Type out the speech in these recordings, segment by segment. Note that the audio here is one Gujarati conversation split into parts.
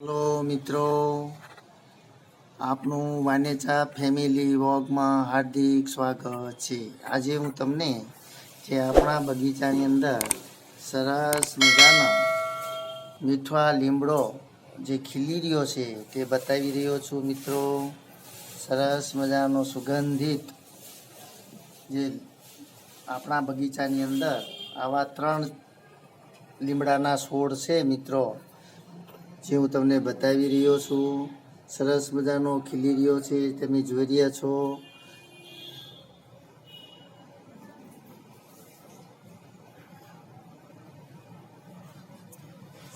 હેલો મિત્રો, આપનું વાનેચા ફેમિલી વોગમાં હાર્દિક સ્વાગત છે. આજે હું તમને જે આપણા બગીચાની અંદર સરસ મજાનો મીઠા લીમડો જે ખીલી રહ્યો છે તે બતાવી રહ્યો છું મિત્રો. સરસ મજાનો સુગંધિત જે આપણા બગીચાની અંદર આવા ત્રણ લીમડાના છોડ છે મિત્રો. જે હું તમને બતાવી રહ્યો છું. સરસ મજાનો ખીલી રહ્યો છે, તમે જોઈ રહ્યા છો.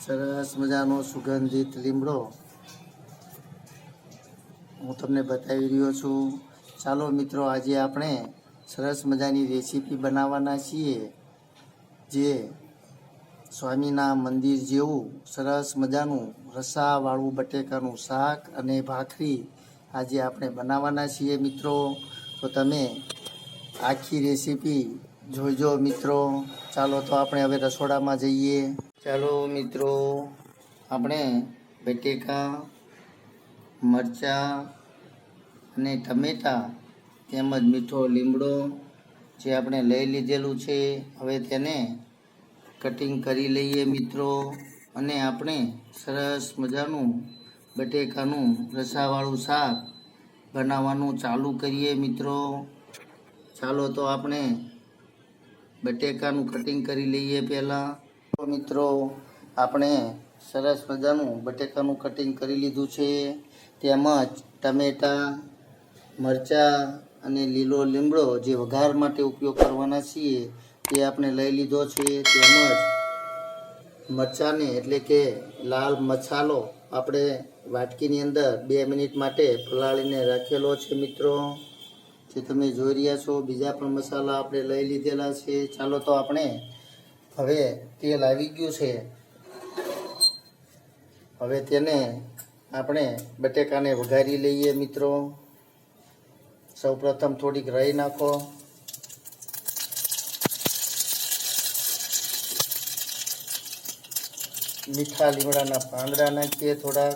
સરસ મજાનો સુગંધિત લીમડો હું તમને બતાવી રહ્યો છું. ચાલો મિત્રો, આજે આપણે સરસ મજાની રેસીપી બનાવવાના છીએ, જે સ્વામીના મંદિર જેવું સરસ મજાનું રસાવાળું બટેકાનું શાક અને ભાખરી આજે આપણે બનાવવાના છીએ મિત્રો. તો તમે આખી રેસીપી જોઈજો મિત્રો. ચાલો તો આપણે હવે રસોડામાં જઈએ. ચાલો મિત્રો, આપણે બટેકા, મરચાં અને ટમેટાં તેમજ મીઠો લીમડો જે આપણે લઈ લીધેલું છે, હવે તેને કટિંગ કરી લઈએ મિત્રો. અને આપણે સરસ મજાનું બટેકાનું રસાવાળું શાક બનાવવાનું ચાલુ કરીએ મિત્રો. ચાલો તો આપણે બટેકાનું કટિંગ કરી લઈએ પહેલાં. મિત્રો, આપણે સરસ મજાનું બટેકાનું કટિંગ કરી લીધું છે. તેમજ ટમેટાં, મરચાં અને લીલો લીમડો જે વઘાર માટે ઉપયોગ કરવાના છીએ તે આપણે લઈ લીધો છે. તેમજ મરચાંને, એટલે કે લાલ મસાલો આપણે વાટકીની અંદર બે મિનિટ માટે ફલાળીને રાખેલો છે મિત્રો. જે તમે જોઈ રહ્યા છો, બીજા પણ મસાલા આપણે લઈ લીધેલા છે. ચાલો તો આપણે હવે તેલ આવી ગયું છે. હવે તેને આપણે બટેકાને વઘારી લઈએ મિત્રો. સૌપ્રથમ થોડીક રહી નાખો. મીઠા લીમડાના પાંદડા નાખીએ, થોડા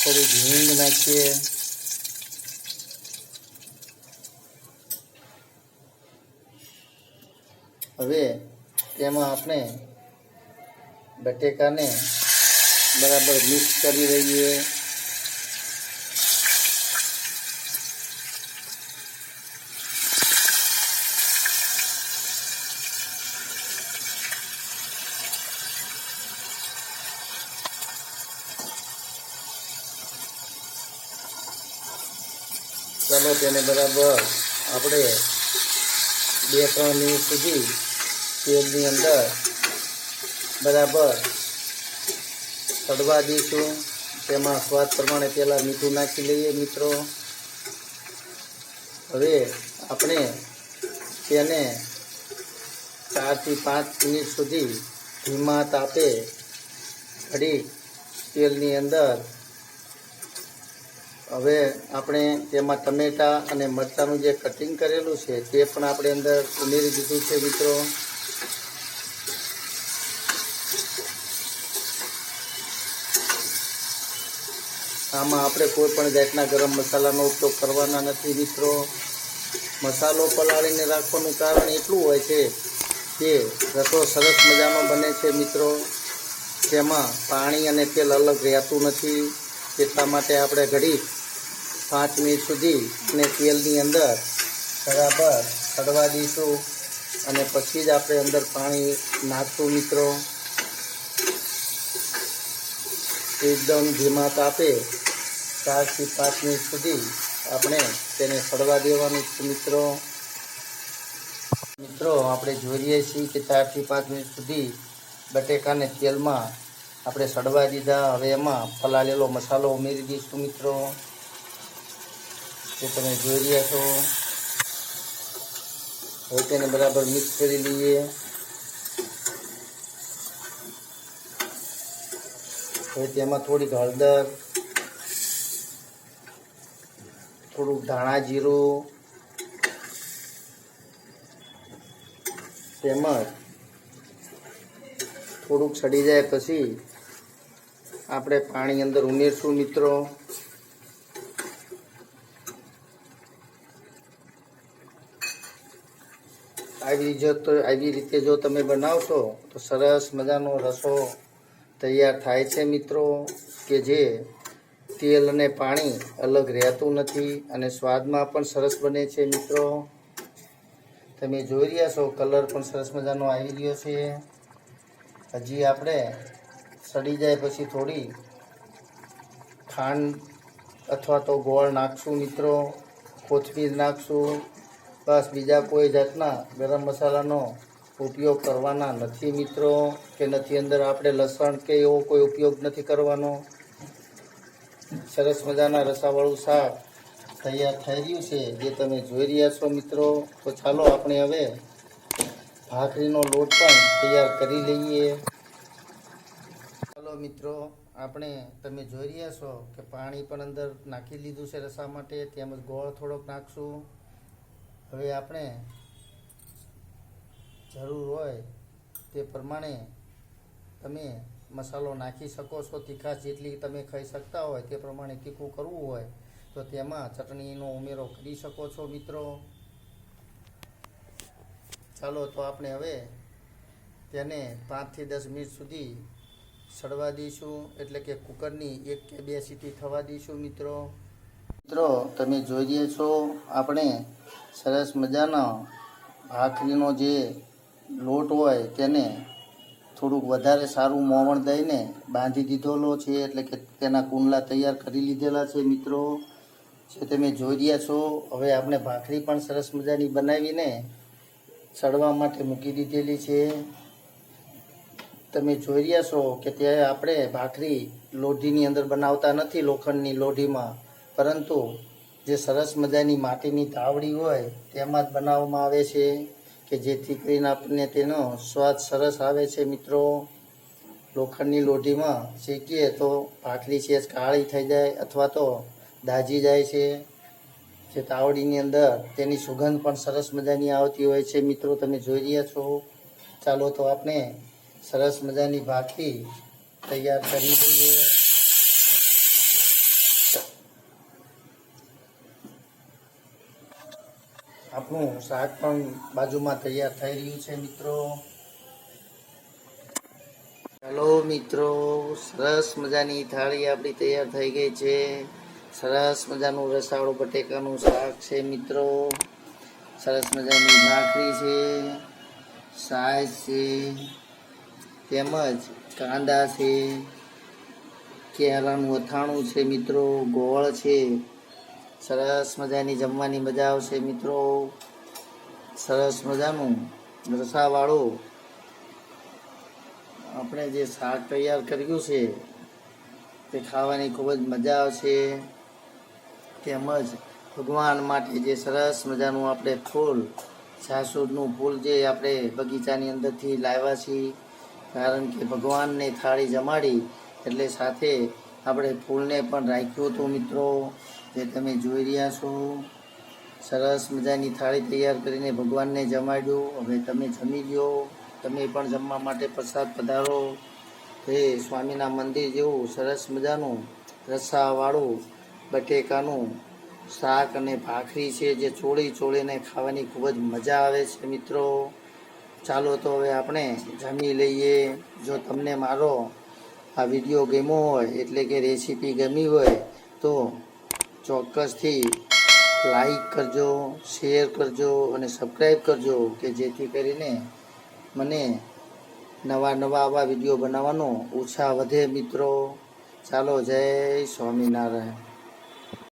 થોડીક હિંગ નાખીએ. હવે તેમાં આપણે બટેકાને બરાબર મિક્સ કરી રહીએ ચાલો તેને બરાબર આપણે બે, ત્રણ મિનિટ સુધી તેલની અંદર બરાબર સડવા દઈશું. તેમાં સ્વાદ પ્રમાણે પહેલાં મીઠું નાખી લઈએ મિત્રો. હવે આપણે તેને ચારથી પાંચ મિનિટ સુધી ધીમા તાપે ઘડી તેલની અંદર હવે આપણે તેમાં ટમેટા અને મરચાંનું જે કટિંગ કરેલું છે, તે પણ આપણે અંદર ઉમેરી દીધું છે મિત્રો. આમાં આપણે કોઈ પણ જાતના ગરમ મસાલાનો ઉપયોગ કરવાના નથી મિત્રો. મસાલો પલાળીને રાખવાનું કારણ એટલું હોય છે કે રસો સરસ મજાનો બને છે મિત્રો. તેમાં પાણી અને તેલ અલગ રહેતું નથી. એટલા માટે આપણે ઘડી પાંચ મિનિટ સુધી અને તેલની અંદર બરાબર ચડવા દઈશું અને પછી જ આપણે અંદર પાણી નાખશું મિત્રો. એકદમ ધીમા તાપે ચારથી પાંચ મિનિટ સુધી આપણે તેને સડવા દેવાનું છે મિત્રો. મિત્રો, આપણે જોઈએ છીએ કે ચારથી પાંચ મિનિટ સુધી બટેકાને તેલમાં આપણે સડવા દીધા. હવે એમાં પલાળેલો મસાલો ઉમેરી દઈશું મિત્રો. જે તમે જોઈ રહ્યા છો, હવે તેને બરાબર મિક્સ કરી લઈએ. હવે તેમાં થોડીક હળદર, થોડુંક ધાણા જીરું, તેમજ થોડુંક સડી જાય પછી આપણે પાણી અંદર ઉમેરશું મિત્રો. આવી જો તો આવી રીતે જો તમે બનાવશો, તો સરસ મજાનો રસો તૈયાર થાય છે મિત્રો, કે જે તેલ અને પાણી અલગ રહેતું નથી અને સ્વાદમાં પણ સરસ બને છે મિત્રો. તમે જોઈ રહ્યા છો, કલર પણ સરસ મજાનો આવી રહ્યો છે. હજી આપણે સડી જાય પછી થોડી ખાંડ અથવા તો ગોળ નાખશું મિત્રો, કોથમીર નાખશું. બસ બીજા કોઈ જાતના ગરમ મસાલાનો ઉપયોગ કરવાના નથી મિત્રો, કે નથી અંદર આપણે લસણ કે એવો કોઈ ઉપયોગ નથી કરવાનો. સરસ મજાના રસાવાળું શાક તૈયાર થઈ રહ્યું છે, જે તમે જોઈ રહ્યા છો મિત્રો. તો ચાલો આપણે હવે ભાખરીનો લોટ પણ તૈયાર કરી લઈએ. ચાલો મિત્રો, આપણે તમે જોઈ રહ્યા છો કે પાણી પણ અંદર નાખી લીધું છે રસા માટે, તેમજ ગોળ થોડોક નાખશું. હવે આપણે જરૂર હોય તે પ્રમાણે તમે મસાલો નાખી શકો છો, તીખાશ જેટલી તમે ખાઈ શકતા હોય તે પ્રમાણે તીખું કરવું હોય તો તેમાં ચટણીનો ઉમેરો કરી શકો છો મિત્રો. ચાલો તો આપણે હવે તેને પાંચથી દસ મિનિટ સુધી સડવા દઈશું, એટલે કે કુકરની એક કે બે સીટી થવા દઈશું મિત્રો. મિત્રો, તમે જોઈ રહ્યા છો, આપણે સરસ મજાનો ભાખરીનો જે લોટ હોય તેને થોડુંક વધારે સારું મોવણ દઈને બાંધી દીધેલો છે, એટલે કે તેના કુંડલા તૈયાર કરી લીધેલા છે મિત્રો. જે તમે જોઈ રહ્યા છો, હવે આપણે ભાખરી પણ સરસ મજાની બનાવીને સડવા માટે મૂકી દીધેલી છે. તમે જોઈ રહ્યા છો કે ત્યાં આપણે ભાખરી લોઢીની અંદર બનાવતા નથી, લોખંડની લોઢીમાં. પરંતુ જે સરસ મજાની માટીની તાવડી હોય, તેમાં જ બનાવવામાં આવે છે કે જેથી કરીને આપણને તેનો સ્વાદ સરસ આવે છે મિત્રો. લોખંડની લોઢીમાં શેકીએ તો ભાખરી છે કાળી થઈ જાય અથવા તો દાજી જાય છે. જે તાવડીની અંદર તેની સુગંધ પણ સરસ મજાની આવતી હોય છે મિત્રો, તમે જોઈ રહ્યા છો. ચાલો તો આપણે સરસ મજાની ભાખરી તૈયાર કરી દઈએ આપણું શાક પણ બાજુમાં તૈયાર થઈ રહ્યું છે, મિત્રો. હલો, મિત્રો. સરસ મજાની થાળી આપણી તૈયાર થઈ ગઈ છે. સરસ મજાનું રસાવાળું બટેકાનું શાક છે, મિત્રો. સરસ મજાની ભાખરી છે સાસ છે, તેમજ કાંદા છે કેરાનું અથાણું છે, મિત્રો. ગોળ છે. સરસ મજાની જમવાની મજા આવશે, મિત્રો. સરસ મજાનું રસાવાળું. આપણે જે શાક તૈયાર કર્યું છે, તે ખાવાની ખૂબ જ મજા આવશે. તેમજ ભગવાન માટે જે સરસ મજાનું આપણે ફૂલ, જાસૂદનું ફૂલ જે આપણે બગીચાની અંદરથી લાવ્યા છીએ, કારણ કે ભગવાનને થાળી જમાડી, એટલે સાથે આપણે ફૂલને પણ રાખ્યું હતું, મિત્રો. જે તમે જોઈ રહ્યા છો, સરસ મજાની થાળી તૈયાર કરીને ભગવાનને જમાડ્યો. હવે તમે જમી લો તમે પણ જમવા માટે પ્રસાદ પધારો. એ સ્વામીના મંદિર જેવું સરસ મજાનું રસાવાળું બટેકાનું શાક અને ભાખરી છે જે ચોળી ચોળીને ખાવાની ખૂબ જ મજા આવે છે મિત્રો. ચાલો તો હવે આપણે જમી લઈએ. જો તમને મારો આ વીડિયો ગમ્યો હોય, એટલે કે રેસીપી ગમી હોય, તો ચોક્કસથી લાઈક કરજો શેર કરજો અને સબસ્ક્રાઈબ કરજો કે જેથી કરીને મને નવા નવા આવા વીડિયો બનાવવાનો ઉત્સાહ વધે મિત્રો. ચાલો જય સ્વામિનારાયણ.